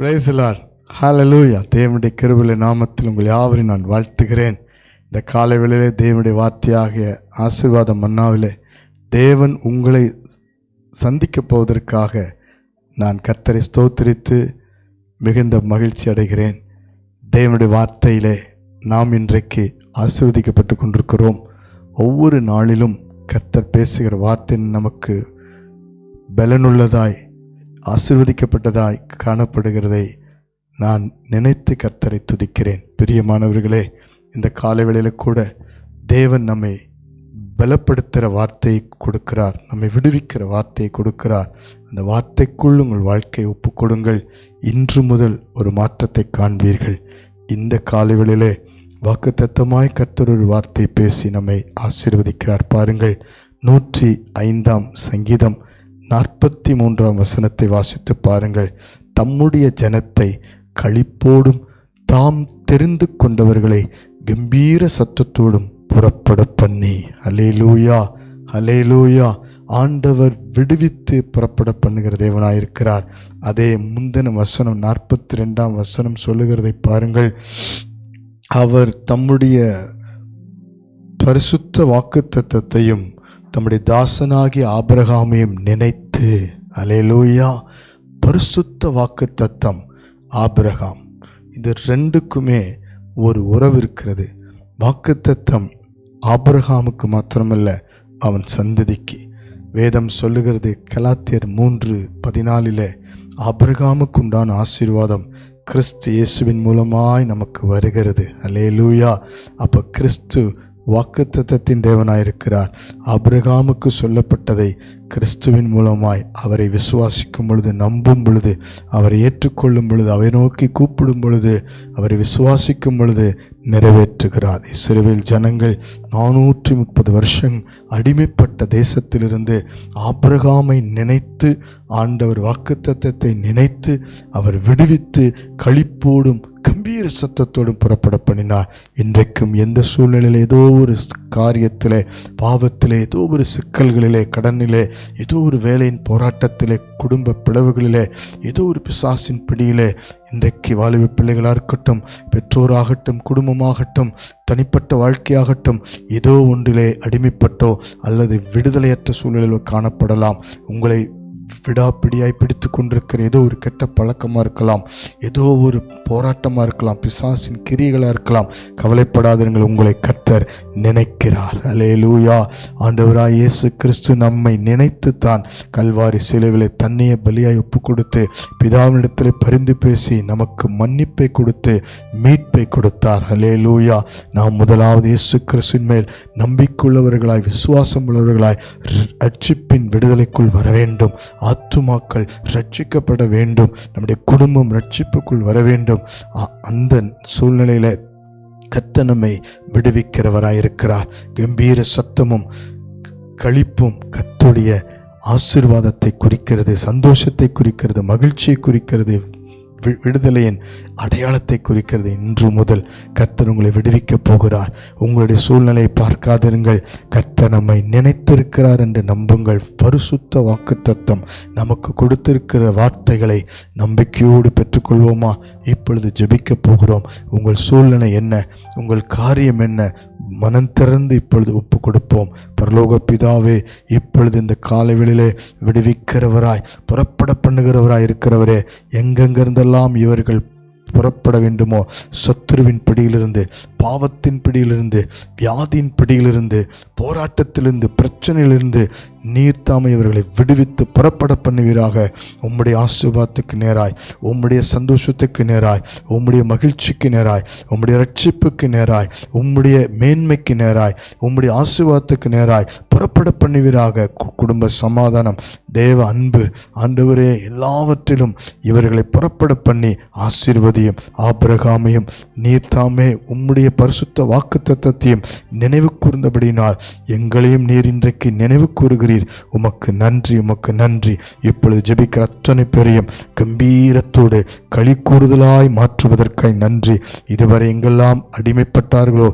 பிரேசலார் ஹalleluya தேவனுடைய கிருபிலை நாமத்தில் உங்கள் யாவரையும் நான் வாழ்த்துகிறேன். இந்த காலை வேளையிலே தேவனுடைய வார்த்தையாகிய ஆசீர்வாத மன்னாவிலே தேவன் உங்களை சந்திக்கப் போவதற்காக நான் கர்த்தரை ஸ்தோத்திரித்து மிகுந்த மகிழ்ச்சி அடைகிறேன். தேவனுடைய வார்த்தையிலே நாம் இன்றைக்கு ஆசீர்வதிக்கப்பட்டு கொண்டிருக்கிறோம். ஒவ்வொரு நாளிலும் கர்த்தர் பேசுகிற வார்த்தை நமக்கு பலனுள்ளதாய் ஆசிர்வதிக்கப்பட்டதாய் காணப்படுகிறதை நான் நினைத்து கர்த்தரை துதிக்கிறேன். பிரியமானவர்களே இந்த காலை வேளையில் கூட தேவன் நம்மை பலப்படுத்துகிற வார்த்தையை கொடுக்கிறார் நம்மை விடுவிக்கிற வார்த்தையை கொடுக்கிறார். அந்த வார்த்தைக்குள் உங்கள் வாழ்க்கையை ஒப்புக்கொடுங்கள் இன்று முதல் ஒரு மாற்றத்தை காண்பீர்கள். இந்த காலைவெளியிலே வாக்குத்தத்தமாய் கர்த்தர் ஒரு வார்த்தை பேசி நம்மை ஆசீர்வதிக்கிறார். பாருங்கள் நூற்றி ஐந்தாம் சங்கீதம் நாற்பத்தி மூன்றாம் வசனத்தை வாசித்து பாருங்கள். தம்முடைய ஜனத்தை களிப்போடும் தாம் தெரிந்து கொண்டவர்களை கம்பீர சத்தத்தோடும் புறப்பட பண்ணி. அலேலூயா அலேலூயா ஆண்டவர் விடுவித்து புறப்பட பண்ணுகிற தேவனாயிருக்கிறார். அதே முந்தின வசனம் நாற்பத்தி ரெண்டாம் வசனம் சொல்லுகிறதை பாருங்கள். அவர் தம்முடைய பரிசுத்த வாக்குத்தத்தையும் தம்முடைய தாசனாகிய ஆபிரகாமையும் நினைத்து அலையலூயா பரிசுத்த வாக்குத்தத்தம் ஆபிரகாம். இது ரெண்டுக்குமே ஒரு உறவு இருக்கிறது. வாக்குத்தத்தம் ஆபிரகாமுக்கு மாத்திரமல்ல அவன் சந்ததிக்கு. வேதம் சொல்லுகிறது கலாத்தியர் மூன்று பதினாலில் ஆபிரகாமுக்கு உண்டான ஆசீர்வாதம் கிறிஸ்து இயேசுவின் மூலமாய் நமக்கு வருகிறது. அல்லேலூயா. அப்போ கிறிஸ்து வாக்குத்தத்தத்தின் தேவனாயிருக்கிறார். அப்ரகாமுக்கு சொல்லப்பட்டதை கிறிஸ்துவின் மூலமாய் அவரை விசுவாசிக்கும் பொழுது நம்பும் பொழுது அவரை ஏற்றுக்கொள்ளும் பொழுது அவரை நோக்கி கூப்பிடும் பொழுது அவரை விசுவாசிக்கும் பொழுது நிறைவேற்றுகிறார். இஸ்ரேல் ஜனங்கள் நானூற்றி முப்பது வருஷம் அடிமைப்பட்ட தேசத்திலிருந்து ஆபிரகாமை நினைத்து ஆண்டவர் வாக்குத்தத்தை நினைத்து அவர் விடுவித்து களிப்போடும் கம்பீர சத்தத்தோடு புறப்பட பண்ணினார். இன்றைக்கும் எந்த சூழ்நிலையில் ஏதோ ஒரு காரியத்தில் பாவத்தில் ஏதோ ஒரு சிக்கல்களிலே கடனிலே ஏதோ ஒரு வேலையின் போராட்டத்திலே குடும்ப பிளவுகளிலே ஏதோ ஒரு பிசாசின் பிடியிலே இன்றைக்கு வாலிப பிள்ளைகளாக இருக்கட்டும் பெற்றோராகட்டும் குடும்பமாகட்டும் தனிப்பட்ட வாழ்க்கையாகட்டும் ஏதோ ஒன்றிலே அடிமைப்பட்டோ அல்லது விடுதலையற்ற சூழ்நிலையில் காணப்படலாம். உங்களை விடாப்பிடியாய் பிடித்து கொண்டிருக்கிற ஏதோ ஒரு கெட்ட பழக்கமாக இருக்கலாம். ஏதோ ஒரு போராட்டமாக இருக்கலாம். பிசாசின் கிரியைகளாக இருக்கலாம். கவலைப்படாதீர்கள் உங்களை கர்த்தர் நினைக்கிறார். அலே லூயா ஆண்டவராய் இயேசு கிறிஸ்து நம்மை நினைத்து தான் கல்வாரி சிலுவிலை தன்னையே பலியாய் ஒப்பு கொடுத்து பிதாவினிடத்தில் பரிந்து பேசி நமக்கு மன்னிப்பை கொடுத்து மீட்பை கொடுத்தார். அலே லூயா நாம் முதலாவது இயேசு கிறிஸ்துவின் மேல் நம்பிக்கையுள்ளவர்களாய் விசுவாசம் உள்ளவர்களாய் ரட்சிப்பின் விடுதலைக்குள் வர வேண்டும் ஆத்துமாக்கள் ரட்சிக்கப்பட வேண்டும். நம்முடைய குடும்பம் ரட்சிப்புக்குள் வர வேண்டும். அந்த சூழ்நிலையில் கத்த நம்மை விடுவிக்கிறவராயிருக்கிறார். கம்பீர சத்தமும் களிப்பும் கத்துடைய ஆசிர்வாதத்தை குறிக்கிறது சந்தோஷத்தை குறிக்கிறது மகிழ்ச்சியை குறிக்கிறது. விடுதலையின் அடையாளத்தை குறிக்கிறது இன்று முதல். கர்த்தர் உங்களை விடுவிக்கப் போகிறார். உங்களுடைய சூழ்நிலையை பார்க்காதிருங்கள். கர்த்தர் நம்மை நினைத்திருக்கிறார் என்று நம்புங்கள். பரிசுத்த வாக்கு தத்தம் நமக்கு கொடுத்திருக்கிற வார்த்தைகளை நம்பிக்கையோடு பெற்றுக்கொள்வோமா? இப்பொழுது ஜெபிக்கப் போகிறோம். உங்கள் சூழ்நிலை என்ன? உங்கள் காரியம் என்ன? மனம் திறந்து இப்பொழுது ஒப்பு கொடுப்போம் பரலோக பிதாவே இப்பொழுது இந்த காலவெளியிலே விடுவிக்கிறவராய் புறப்பட பண்ணுகிறவராய் இருக்கிறவரே எங்கெங்கிருந்தெல்லாம் இவர்கள் புறப்பட வேண்டுமோ? சத்துருவின் பிடியிலிருந்து பாவத்தின் பிடியிலிருந்து வியாதியின் பிடியிலிருந்து போராட்டத்திலிருந்து பிரச்சனையிலிருந்து நீர்த்தாமை இவர்களை விடுவித்து புறப்பட பண்ணுவீராக. உம்முடைய ஆசீர்வாதத்துக்கு நேராய் உம்முடைய சந்தோஷத்துக்கு நேராய் உம்முடைய மகிழ்ச்சிக்கு நேராய் உம்முடைய ரட்சிப்புக்கு நேராய் உம்முடைய மேன்மைக்கு நேராய் உம்முடைய ஆசீர்வாதத்துக்கு நேராய் புறப்பட பண்ணுவீராக குடும்ப சமாதானம் தேவ அன்பு ஆண்டவரே எல்லாவற்றிலும் இவர்களை புறப்பட பண்ணி ஆசீர்வதியும் ஆபிரகாமையும் தாமே உம்முடைய பரிசுத்த வாக்கு தத்தத்தையும் நினைவு கூர்ந்தபடினால் எங்களையும் நீர் இன்றைக்கு நினைவு கூறுகிறீர். உமக்கு நன்றி உமக்கு நன்றி. இப்பொழுது ஜெபிக்கிற அத்தனை பேரையும் கம்பீரத்தோடு களி கூறுதலாய் மாற்றுவதற்காய் நன்றி. இதுவரை எங்கெல்லாம் அடிமைப்பட்டார்களோ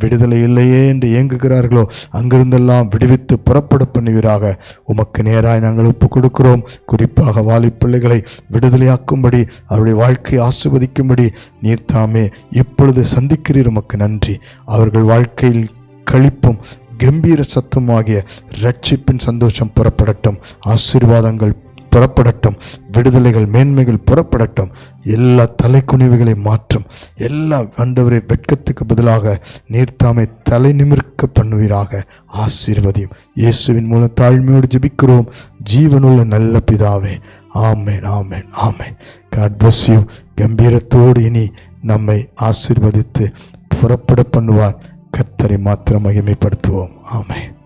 விடுதலை இல்லையே என்று ஏங்குகிறார்களோ அங்கிருந்தெல்லாம் விடுவித்து புறப்பட பண்ணுவீராக. உமக்கு நேராய் நாங்கள் ஒப்பு கொடுக்கிறோம். குறிப்பாக வாலிப் பிள்ளைகளை விடுதலையாக்கும்படி அவருடைய வாழ்க்கையை ஆசிர்வதிக்கும்படி நீர் தாமே இப்பொழுது சந்திக்கிறீர் உமக்கு நன்றி. அவர்கள் வாழ்க்கையில் கழிப்பும் கம்பீர சத்தமாகிய ரட்சிப்பின் சந்தோஷம் புறப்படட்டும். ஆசீர்வாதங்கள் புறப்படட்டும். விடுதலைகள் மேன்மைகள் புறப்படட்டும். எல்லா தலைக்குனிவுகளை மாற்றும். எல்லா ஆண்டவரை வெட்கத்துக்கு பதிலாக நேர்த்தாமை தலை நிமிர்க்க பண்ணுவீராக. ஆசீர்வதியும். இயேசுவின் மூலம் தாழ்மையோடு ஜெபிக்கிறோம். ஜீவனுள்ள நல்ல பிதாவே. ஆமேன் ஆமேன் ஆமேன். காட் பிளஸ் யூ கம்பீரத்தோடு இனி நம்மை ஆசீர்வதித்து புறப்பட பண்ணுவார். கர்த்தரை மாத்திரம் மகிமைப்படுத்துவோம். ஆமென்.